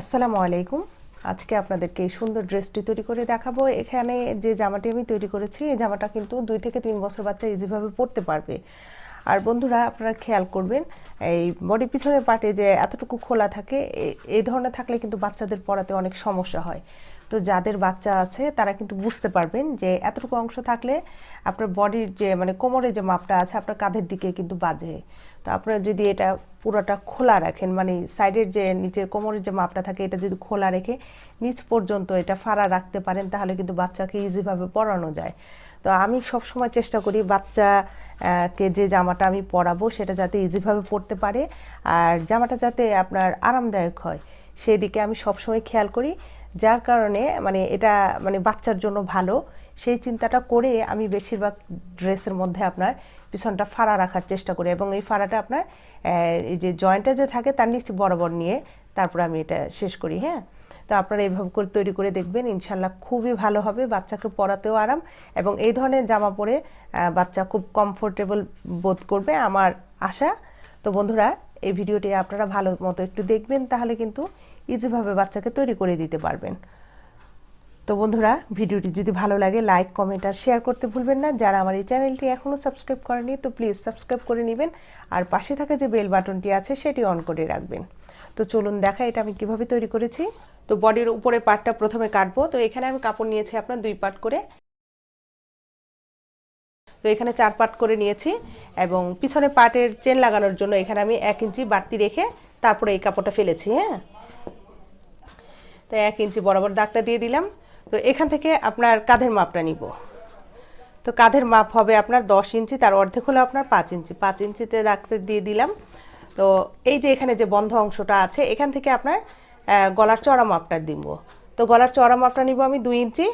আসসালামু আলাইকুম। আজকে আপনাদেরকে এই সুন্দর ড্রেসটি তৈরি করে দেখাবো। এখানে যে জামাটি আমি তৈরি করেছি, এই জামাটা কিন্তু দুই থেকে তিন বছর বাচ্চা ইজিভাবে পরতে পারবে। আর বন্ধুরা, আপনারা খেয়াল করবেন, এই বডি পিছনের পার্টে যে এতটুকু খোলা থাকে এই ধরনের থাকলে কিন্তু বাচ্চাদের পড়াতে অনেক সমস্যা হয়। তো যাদের বাচ্চা আছে, তারা কিন্তু বুঝতে পারবেন যে এতটুকু অংশ থাকলে আপনার বডির যে মানে কোমরের যে মাপটা আছে, আপনার কাঁধের দিকে কিন্তু বাজে। তো আপনারা যদি এটা পুরোটা খোলা রাখেন। মানে সাইডের যে নিচের কোমরের যে মাপটা থাকে এটা যদি খোলা রেখে নিচ পর্যন্ত এটা ফাড়া রাখতে পারেন তাহলে কিন্তু বাচ্চাকে ইজিভাবে পরানো যায়। তো আমি সব সময় চেষ্টা করি বাচ্চা আহ, কে যে জামাটা আমি পরাবো সেটা যাতে ইজিভাবে পরতে পারে। আর জামাটা যাতে আপনার আরামদায়ক হয় সেই দিকে আমি সবসময় খেয়াল করি। যার কারণে মানে এটা মানে বাচ্চার জন্য ভালো। সেই চিন্তাটা করে আমি বেশিরভাগ ড্রেসের মধ্যে আপনার পিছনটা ফাড়া রাখার চেষ্টা করি এবং এই ফাড়াটা আপনার এই যে জয়েন্টটা যে থাকে তার নিচে বরাবর নিয়ে তারপর আমি এটা শেষ করি হ্যাঁ? তো আপনারা এইভাবে করে তৈরি করে দেখবেন ইনশাল্লাহ খুবই ভালো হবে, বাচ্চাকে পরাতেও আরাম এবং এই ধরনের জামা পরে বাচ্চা খুব কমফোর্টেবল বোধ করবে আমার আশা। তো বন্ধুরা, এই ভিডিওটি আপনারা ভালো মতো একটু দেখবেন, তাহলে কিন্তু ইজিভাবে বাচ্চাকে তৈরি করে দিতে পারবেন। তো বন্ধুরা, ভিডিওটি যদি ভালো লাগে লাইক কমেন্ট আর শেয়ার করতে ভুলবেন না। যারা আমার এই চ্যানেলটি এখনও সাবস্ক্রাইব করেনি তো প্লিজ সাবস্ক্রাইব করে নেবেন। আর পাশে থাকা যে বেল বাটনটি আছে, সেটি অন করে রাখবেন। তো চলুন দেখা, এটা আমি কীভাবে তৈরি করেছি। তো বডির উপরে পার্টটা প্রথমে কাটবো। তো এখানে আমি কাপড় নিয়েছি আপনার দুই পার্ট করে। তো এখানে চার পার্ট করে নিয়েছি এবং পিছনে পার্টের চেন লাগানোর জন্য এখানে আমি এক ইঞ্চি বাড়তি রেখে তারপরে এই কাপড়টা ফেলেছি হ্যাঁ? তো এক ইঞ্চি বরাবর দাগটা দিয়ে দিলাম। তো এখান থেকে আপনার কাঁধের মাপটা নিব। তো কাঁধের মাপ হবে আপনার দশ ইঞ্চি, তার অর্ধেক হলো আপনার পাঁচ ইঞ্চি। পাঁচ ইঞ্চিতে দাগতে দিয়ে দিলাম। তো এই যে এখানে যে বন্ধ অংশটা আছে, এখান থেকে আপনার গলার চড়া মাপটা দিব। তো গলার চড়া মাপটা নিব আমি দুই ইঞ্চি।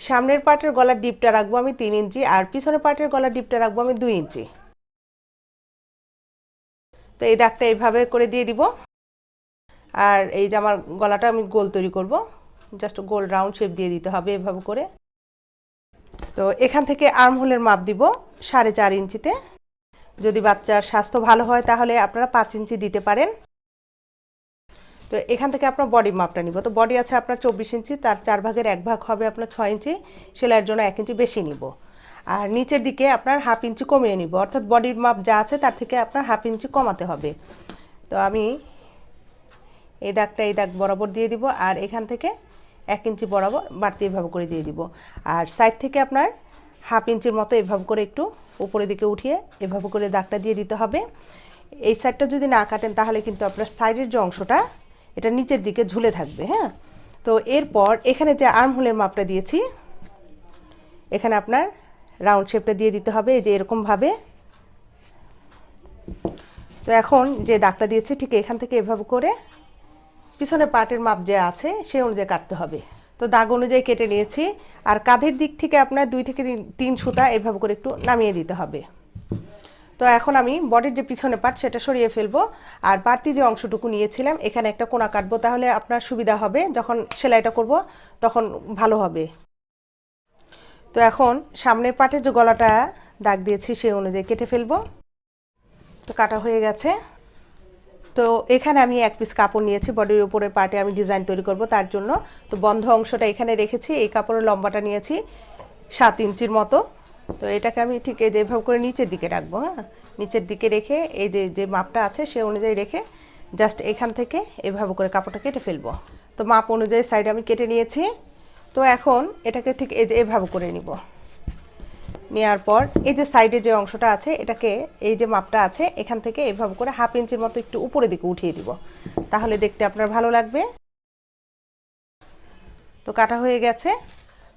সামনের পার্টের গলার ডিপটা রাখব আমি তিন ইঞ্চি, আর পিছনের পার্টের গলার ডিপটা রাখব আমি দুই ইঞ্চি। তো এই দাগটা এইভাবে করে দিয়ে দিব। আর এই যে আমার গলাটা আমি গোল তৈরি করব। জাস্ট গোল রাউন্ড শেপ দিয়ে দিতে হবে এভাবে করে। তো এখান থেকে আর্মহোলের মাপ দিব সাড়ে চার ইঞ্চিতে। যদি বাচ্চার স্বাস্থ্য ভালো হয় তাহলে আপনারা পাঁচ ইঞ্চি দিতে পারেন। তো এখান থেকে আপনার বডি মাপটা নিব। তো বডি আছে আপনার চব্বিশ ইঞ্চি, তার চার ভাগের এক ভাগ হবে আপনার ছয় ইঞ্চি, সেলাইয়ের জন্য এক ইঞ্চি বেশি নিব। আর নিচের দিকে আপনার হাফ ইঞ্চি কমিয়ে নিব। অর্থাৎ বডির মাপ যা আছে তার থেকে আপনার হাফ ইঞ্চি কমাতে হবে। তো আমি এই দাগটা এই দাগ বরাবর দিয়ে দিব। আর এখান থেকে এক ইঞ্চি বরাবর বাড়তি এভাবে করে দিয়ে দিব। আর সাইড থেকে আপনার হাফ ইঞ্চির মতো এভাবে করে একটু উপরের দিকে উঠিয়ে এভাবে করে দাগটা দিয়ে দিতে হবে। এই সাইডটা যদি না কাটেন তাহলে কিন্তু আপনার সাইডের যে অংশটা, এটা নিচের দিকে ঝুলে থাকবে হ্যাঁ? তো এরপর এখানে যে আর্মহোলের মাপটা দিয়েছি, এখানে আপনার রাউন্ড শেপটা দিয়ে দিতে হবে যে এরকমভাবে। তো এখন যে দাগটা দিয়েছি, ঠিক এখান থেকে এভাবে করে পিছনের পার্টের মাপ যে আছে সেই অনুযায়ী কাটতে হবে। তো দাগ অনুযায়ী কেটে নিয়েছি, আর কাঁধের দিক থেকে আপনার দুই থেকে তিন- সুতা এভাবে করে একটু নামিয়ে দিতে হবে। তো এখন আমি বডির যে পিছনে পার্ট সেটা সরিয়ে ফেলব। আর বাড়তি যে অংশটুকু নিয়েছিলাম, এখানে একটা কোনা কাটবো, তাহলে আপনার সুবিধা হবে। যখন সেলাইটা করব, তখন ভালো হবে। তো এখন সামনের পাটের যে গলাটা দাগ দিয়েছি সেই অনুযায়ী কেটে ফেলব। তো কাটা হয়ে গেছে। তো এখানে আমি এক পিস কাপড় নিয়েছি বডির উপরে পার্টে আমি ডিজাইন তৈরি করব, তার জন্য তো বন্ধ অংশটা এখানে রেখেছি, এই কাপড়ের লম্বাটা নিয়েছি সাত ইঞ্চির মতো। তো এটাকে আমি ঠিক এই যেভাবে করে নিচের দিকে রাখব হ্যাঁ? নিচের দিকে রেখে এই যে যে মাপটা আছে সে অনুযায়ী রেখে জাস্ট এখান থেকে এভাবে করে কাপড়টা কেটে ফেলব। তো মাপ অনুযায়ী সাইড আমি কেটে নিয়েছি। তো এখন এটাকে ঠিক এই যে এভাবে করে নিব। নেওয়ার পর এই যে সাইডে যে অংশটা আছে, এটাকে এই যে মাপটা আছে, এখান থেকে এভাবে করে হাফ ইঞ্চির মতো একটু উপরের দিকে উঠিয়ে দিব। তাহলে দেখতে আপনার ভালো লাগবে। তো কাটা হয়ে গেছে।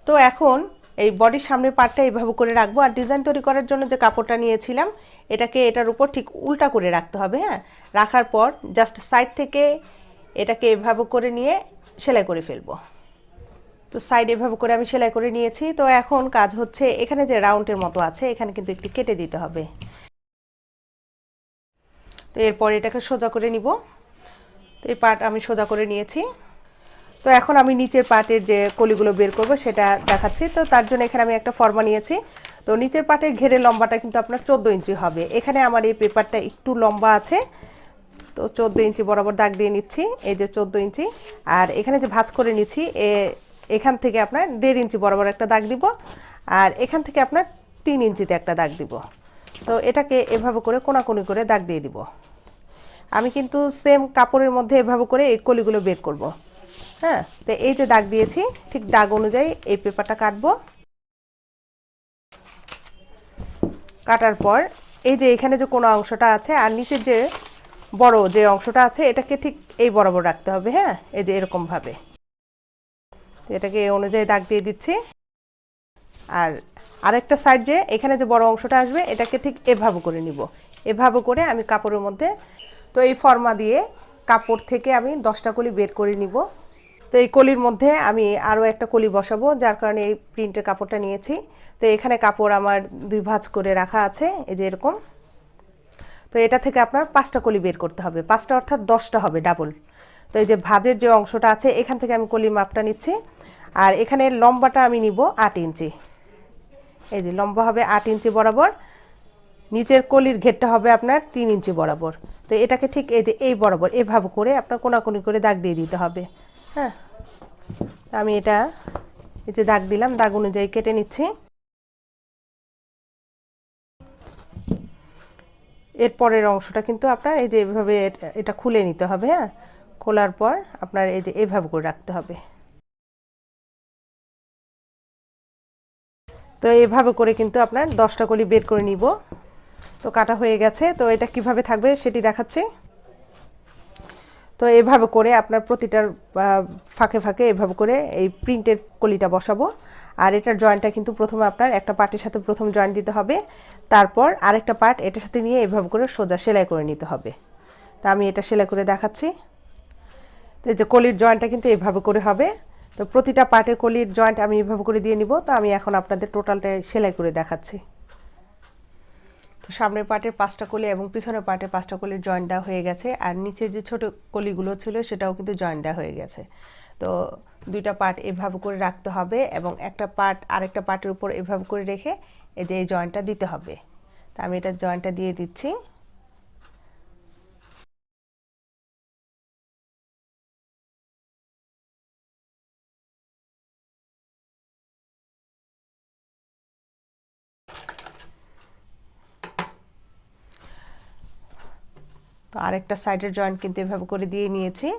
তো এখন এই বডির সামনের পার্টটা এইভাবে করে রাখব। আর ডিজাইন তৈরি করার জন্য যে কাপড়টা নিয়েছিলাম, এটাকে এটার উপর ঠিক উল্টা করে রাখতে হবে হ্যাঁ? রাখার পর জাস্ট সাইড থেকে এটাকে এভাবে করে নিয়ে সেলাই করে ফেলব। তো সাইড এভাবে করে আমি সেলাই করে নিয়েছি। তো এখন কাজ হচ্ছে এখানে যে রাউন্ডের মতো আছে, এখানে কিন্তু একটু কেটে দিতে হবে। তো এরপর এটাকে সোজা করে নিব। তো এই পার্ট আমি সোজা করে নিয়েছি। তো এখন আমি নিচের পার্টের যে কলিগুলো বের করব, সেটা দেখাচ্ছি। তো তার জন্য এখানে আমি একটা ফর্মা নিয়েছি। তো নিচের পার্টের ঘেরে লম্বাটা কিন্তু আপনার চোদ্দ ইঞ্চি হবে। এখানে আমার এই পেপারটা একটু লম্বা আছে। তো চোদ্দ ইঞ্চি বরাবর দাগ দিয়ে নিচ্ছি, এই যে চোদ্দ ইঞ্চি। আর এখানে যে ভাঁজ করে নিচ্ছি, এ এখান থেকে আপনার দেড় ইঞ্চি বরাবর একটা দাগ দিব, আর এখান থেকে আপনার তিন ইঞ্চিতে একটা দাগ দিব। তো এটাকে এভাবে করে কোনাকুনি করে দাগ দিয়ে দিব। আমি কিন্তু সেম কাপড়ের মধ্যে এভাবে করে এই কলিগুলো বের করব। হ্যাঁ তো এই যে দাগ দিয়েছি, ঠিক দাগ অনুযায়ী এই পেপারটা কাটবো। কাটার পর এই যে এখানে যে কোনো অংশটা আছে, আর নিচের যে বড় যে অংশটা আছে, এটাকে ঠিক এই বরাবর রাখতে হবে হ্যাঁ এই যে এরকমভাবে। এটাকে অনুযায়ী দাগ দিয়ে দিচ্ছি। আর আরেকটা সাইড যে, এখানে যে বড় অংশটা আসবে, এটাকে ঠিক এভাবে করে নিব। এভাবে করে আমি কাপড়ের মধ্যে, তো এই ফর্মা দিয়ে কাপড় থেকে আমি দশটা কলি বের করে নিব। তো এই কলির মধ্যে আমি আরও একটা কলি বসাবো, যার কারণে এই প্রিন্টের কাপড়টা নিয়েছি। তো এখানে কাপড় আমার দুই ভাঁজ করে রাখা আছে, এই যে এরকম। তো এটা থেকে আপনার পাঁচটা কলি বের করতে হবে। পাঁচটা অর্থাৎ দশটা হবে ডাবল তো এই যে ভাজের যে অংশটা আছে, এখান থেকে আমি কলির মাপটা নিচ্ছি। আর এখানে লম্বাটা আমি নিব আট ইঞ্চি। এই যে লম্বা হবে আট ইঞ্চি বরাবর, নিচের কলির ঘেরটা হবে আপনার তিন ইঞ্চি বরাবর। তো এটাকে ঠিক এই যে এই বরাবর এভাবে করে আপনার কোনাকুনি করে দাগ দিয়ে দিতে হবে। হ্যাঁ? আমি এটা এই যে দাগ দিলাম, দাগ অনুযায়ী কেটে নিচ্ছি। এর পরের অংশটা কিন্তু আপনার এই যে এভাবে এটা- খুলে নিতে হবে হ্যাঁ? খোলার পর আপনার এই যে এভাবে করে রাখতে হবে। তো এভাবে করে কিন্তু আপনার দশটা কলি বের করে নিব। তো কাটা হয়ে গেছে, তো এটা কীভাবে থাকবে সেটি দেখাচ্ছি। তো এভাবে করে আপনার প্রতিটার ফাঁকে ফাঁকে এভাবে করে এই প্রিন্টের কলিটা বসাবো। আর এটার জয়েন্টটা কিন্তু প্রথমে আপনার একটা পার্টের সাথে প্রথম জয়েন্ট দিতে হবে। তারপর আরেকটা পার্ট এটার সাথে নিয়ে এভাবে করে সোজা সেলাই করে নিতে হবে। তা আমি এটা সেলাই করে দেখাচ্ছি। তো এই যে কলির জয়েন্টটা কিন্তু এভাবে করে হবে। তো প্রতিটা পার্টের কলির জয়েন্ট আমি এভাবে করে দিয়ে নিব। তো আমি এখন আপনাদের টোটালটা সেলাই করে দেখাচ্ছি। তো সামনের পার্টের পাঁচটা কলি এবং পিছনের পার্টের পাঁচটা কলির জয়েন্ট দেওয়া হয়ে গেছে। আর নিচের যে ছোট কলিগুলো ছিল, সেটাও কিন্তু জয়েন্ট দেওয়া হয়ে গেছে। তো দুইটা পার্ট এভাবে করে রাখতে হবে এবং একটা পার্ট আরেকটা পার্টের উপর এভাবে করে রেখে এই যে এই জয়েন্টটা দিতে হবে। তা আমি এটা জয়েন্টটা দিয়ে দিচ্ছি। তো আরেকটা সাইডের জয়েন্ট কিন্তু এভাবে করে দিয়ে নিয়েছি।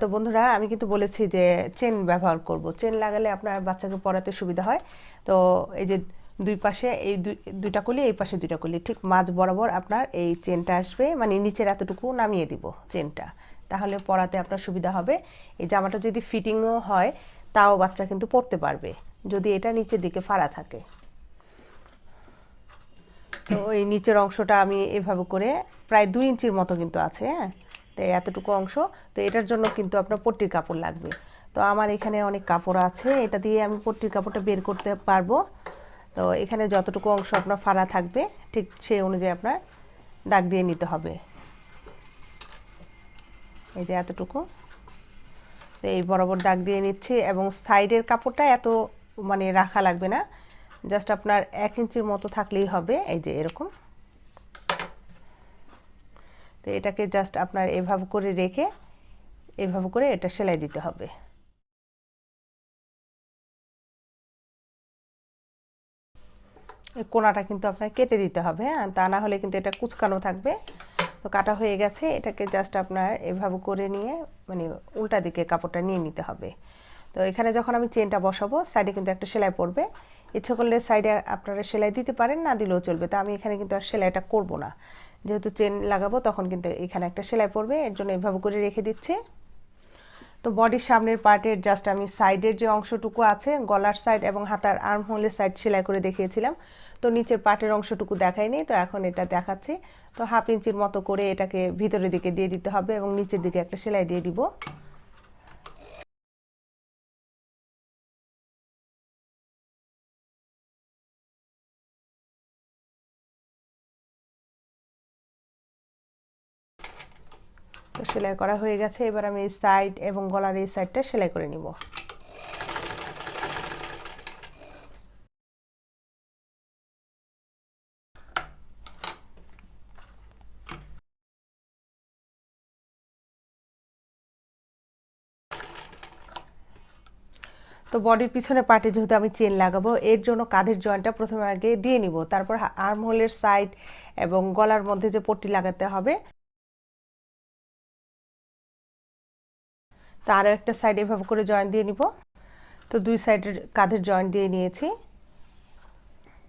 তো বন্ধুরা, আমি কিন্তু বলেছি যে চেন ব্যবহার করব। চেন লাগালে আপনার বাচ্চাকে পড়াতে সুবিধা হয়। তো এই যে দুই পাশে, এই দুই- দুইটা কলি, এই পাশে দুইটা কলি, ঠিক মাঝ বরাবর আপনার এই চেনটা আসবে। মানে নিচের এতটুকু নামিয়ে দিব চেনটা তাহলে পড়াতে আপনার সুবিধা হবে। এই জামাটা যদি ফিটিংও হয়, তাও বাচ্চা কিন্তু পড়তে পারবে। যদি এটা নিচের দিকে ফাড়া থাকে। তো ওই নিচের অংশটা আমি এভাবে করে প্রায় দুই ইঞ্চির মতো কিন্তু আছে হ্যাঁ? তো এতটুকু অংশ। তো এটার জন্য কিন্তু আপনার পট্টির কাপড় লাগবে। তো আমার এখানে অনেক কাপড় আছে, এটা দিয়ে আমি পট্টির কাপড়টা বের করতে পারব। তো এখানে যতটুকু অংশ আপনার ফাড়া থাকবে, ঠিক সেই অনুযায়ী আপনার দাগ দিয়ে নিতে হবে। এই যে এতটুকু। এই বরাবর দাগ দিয়ে নিচ্ছি এবং সাইডের কাপড়টা এত মানে রাখা লাগবে না। জাস্ট আপনার এক ইঞ্চির মতো থাকলেই হবে, এই যে এরকম। তো এটাকে জাস্ট আপনার এভাবে করে রেখে, এভাবে করে এটা সেলাই দিতে হবে। কোনাটা কিন্তু আপনার কেটে দিতে হবে হ্যাঁ? তা না হলে কিন্তু এটা কুচকানো থাকবে। তো কাটা হয়ে গেছে, এটাকে জাস্ট আপনার এভাবে করে নিয়ে মানে উল্টা দিকে কাপড়টা নিয়ে নিতে হবে। তো এখানে যখন আমি চেনটা বসাবো সাইডে কিন্তু একটা সেলাই পড়বে। ইচ্ছে করলে সাইডে আপনারা সেলাই দিতে পারেন, না দিলেও চলবে। তো আমি এখানে কিন্তু আর সেলাইটা করব না। যেহেতু চেন লাগাবো, তখন কিন্তু এখানে একটা সেলাই পড়বে। এর জন্য এভাবে করে রেখে দিচ্ছি। তো বডির সামনের পার্টের জাস্ট আমি সাইডের যে অংশটুকু আছে, গলার সাইড এবং হাতার আর্ম হোলের সাইড সেলাই করে দেখিয়েছিলাম। তো নিচের পার্টের অংশটুকু দেখাইনি, তো এখন এটা দেখাচ্ছি। তো হাফ ইঞ্চির মতো করে এটাকে ভিতরের দিকে দিয়ে দিতে হবে এবং নিচের দিকে একটা সেলাই দিয়ে দিব। তো সেলাই করা হয়ে গেছে। এবার আমি এই সাইড এবং গলার এই সাইডটা সেলাই করে নিব। তো বডির পিছনে পার্টে যেহেতু আমি চেন লাগাবো, এর জন্য কাঁধের জয়েন্টটা প্রথমে আগে দিয়ে নিব। তারপর আর্মহোলের সাইড এবং গলার মধ্যে যে পট্টি লাগাতে হবে তো আরও একটা সাইড এভাবে করে জয়েন্ট দিয়ে নিব। তো দুই সাইডের কাঁধের জয়েন্ট দিয়ে নিয়েছি।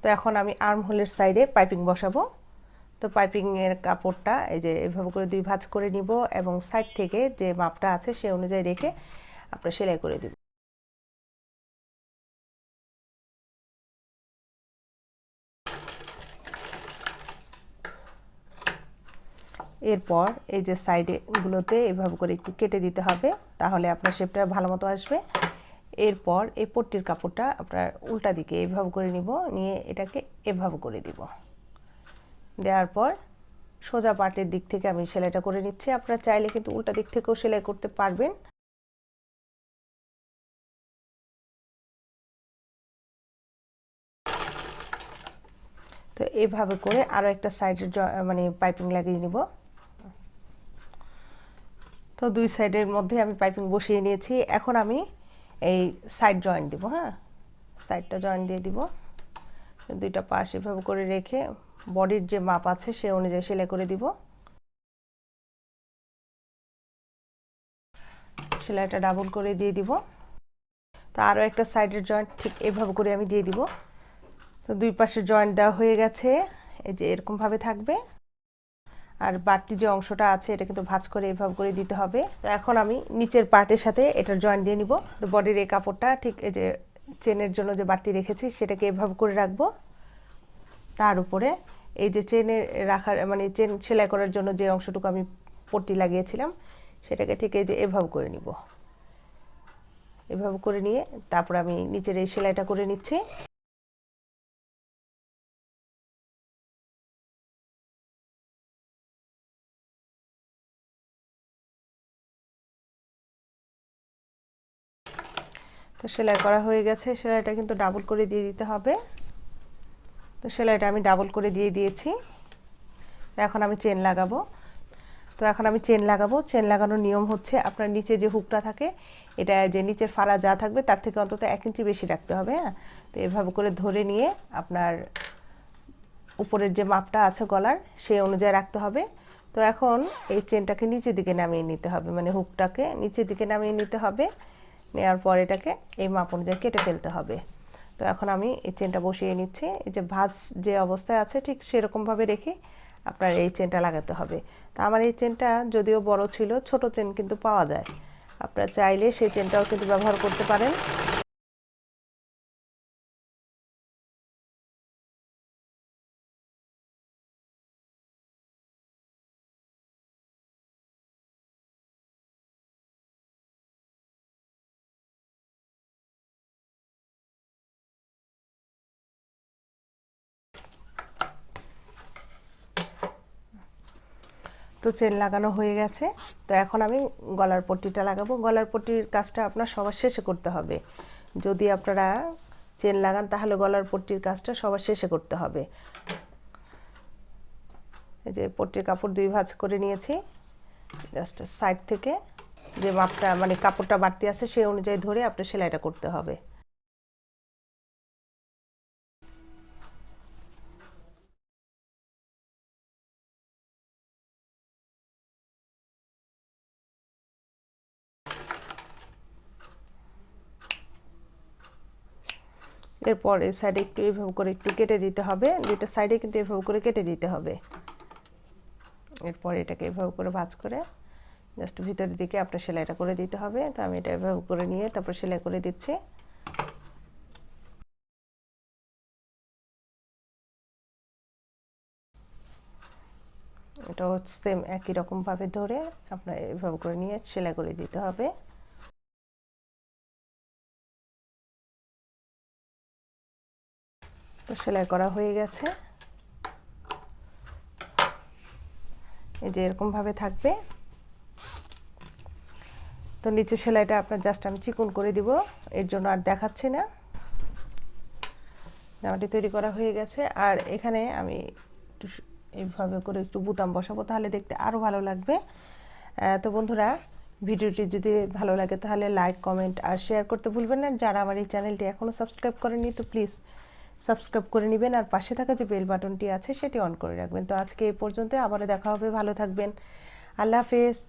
তো এখন আমি আর্ম হোলের সাইডে পাইপিং বসাবো। তো পাইপিংয়ের কাপড়টা এই যে এভাবে করে দুই ভাঁজ করে নিব এবং সাইড থেকে যে মাপটা আছে সে অনুযায়ী রেখে আপনার সেলাই করে দিব। এরপর এই যে সাইডেগুলোতে এভাবে করে একটু কেটে দিতে হবে, তাহলে আপনার শেপটা ভালো মতো আসবে। এরপর এই পট্টির কাপড়টা আপনার উল্টা দিকে এভাবে করে নিব, নিয়ে এটাকে এভাবে করে দিব। দেওয়ার পর সোজা পাটের দিক থেকে আমি সেলাইটা করে নিচ্ছি। আপনারা চাইলে কিন্তু উল্টা দিক থেকেও সেলাই করতে পারবেন। তো এভাবে করে আরও একটা সাইডের মানে পাইপিং লাগিয়ে নিব। তো দুই সাইডের মধ্যে আমি পাইপিং বসিয়ে নিয়েছি। এখন আমি এই সাইড জয়েন্ট দিব হ্যাঁ? সাইডটা জয়েন্ট দিয়ে দিব। দুইটা পাশ এভাবে করে রেখে বডির যে মাপ আছে সে অনুযায়ী সেলাই করে দিব। সেলাইটা ডাবল করে দিয়ে দিব। তো আরও একটা সাইডের জয়েন্ট ঠিক এভাবে করে আমি দিয়ে দিব। তো দুই পাশে জয়েন্ট দেওয়া হয়ে গেছে। এই যে এরকমভাবে থাকবে। আর বাড়তি যে অংশটা আছে, এটা কিন্তু ভাঁজ করে এভাবে করে দিতে হবে। তো এখন আমি নিচের পার্টের সাথে এটার জয়েন্ট দিয়ে নিব। তো বডির এই কাপড়টা, ঠিক এই যে চেনের জন্য যে বাড়তি রেখেছি, সেটাকে এভাবে করে রাখব। তার উপরে এই যে চেনে রাখার মানে চেন সেলাই করার জন্য যে অংশটুকু আমি পট্টি লাগিয়েছিলাম, সেটাকে ঠিক এই যে এভাবে করে নিব। এভাবে করে নিয়ে তারপর আমি নিচের এই সেলাইটা করে নিচ্ছি। তো সেলাই করা হয়ে গেছে। সেলাইটা কিন্তু ডাবল করে দিয়ে দিতে হবে। তো সেলাইটা আমি ডাবল করে দিয়ে দিয়েছি। এখন আমি চেন লাগাবো। তো এখন আমি চেন লাগাবো। চেন লাগানোর নিয়ম হচ্ছে আপনার নিচে যে হুকটা থাকে, এটা যে নিচের ফাড়া যা থাকবে তার থেকে অন্তত এক ইঞ্চি বেশি রাখতে হবে হ্যাঁ? তো এভাবে করে ধরে নিয়ে আপনার উপরের যে মাপটা আছে গলার, সেই অনুযায়ী রাখতে হবে। তো এখন এই চেনটাকে নিচের দিকে নামিয়ে নিতে হবে। মানে হুকটাকে নিচের দিকে নামিয়ে নিতে হবে। নেওয়ার পর এটাকে এই মাপ অনুযায়ী কেটে ফেলতে হবে। তো এখন আমি এই চেনটা বসিয়ে নিচ্ছি। এই যে ভাজ যে অবস্থায় আছে, ঠিক সেরকমভাবে রেখে আপনার এই চেনটা লাগাতে হবে। তো আমার এই চেনটা যদিও বড় ছিল, ছোট চেন কিন্তু পাওয়া যায়। আপনারা চাইলে সেই চেনটাও কিন্তু ব্যবহার করতে পারেন। তো চেন লাগানো হয়ে গেছে। তো এখন আমি গলার পট্টিটা লাগাবো। গলার পট্টির কাজটা আপনার সবার শেষে করতে হবে। যদি আপনারা চেন লাগান, তাহলে গলার পট্টির কাজটা সবার শেষে করতে হবে। এই যে পট্টির কাপড় দুই ভাঁজ করে নিয়েছি। জাস্ট সাইড থেকে যে মাপটা মানে কাপড়টা বাড়তি আছে, সেই অনুযায়ী ধরে আপনার সেলাইটা করতে হবে। এরপর এই সাইডে একটু এভাবে করে একটু কেটে দিতে হবে। দুইটা সাইডে কিন্তু এভাবে করে কেটে দিতে হবে। এরপর এটাকে এভাবে করে ভাজ করে জাস্ট ভিতরের দিকে আপনার সেলাইটা করে দিতে হবে। তো আমি এটা এভাবে করে নিয়ে তারপর সেলাই করে দিচ্ছি। এটা সেম একই রকমভাবে ধরে আপনার এভাবে করে নিয়ে সেলাই করে দিতে হবে। তো সেলাই করা হয়ে গেছে। এই যে এরকমভাবে থাকবে। তো নিচে সেলাইটা আপনার জাস্ট আমি চিকন করে দিব, এর জন্য আর দেখাচ্ছি না। জামাটি তৈরি করা হয়ে গেছে, আর এখানে আমি একটু এইভাবে করে একটু বুতাম বসাবো, তাহলে দেখতে আরও ভালো লাগবে। তো বন্ধুরা, ভিডিওটি যদি ভালো লাগে তাহলে লাইক, কমেন্ট আর শেয়ার করতে ভুলবেন না। যারা আমার এই চ্যানেলটি এখনও সাবস্ক্রাইব করেননি, তো প্লিজ সাবস্ক্রাইব করে নেবেন আর পাশে থাকা যে বেল বাটনটি আছে সেটি অন করে রাখবেন। তো আজকে এই পর্যন্ত আবারও দেখা হবে। ভালো থাকবেন। আল্লাহ হাফেজ।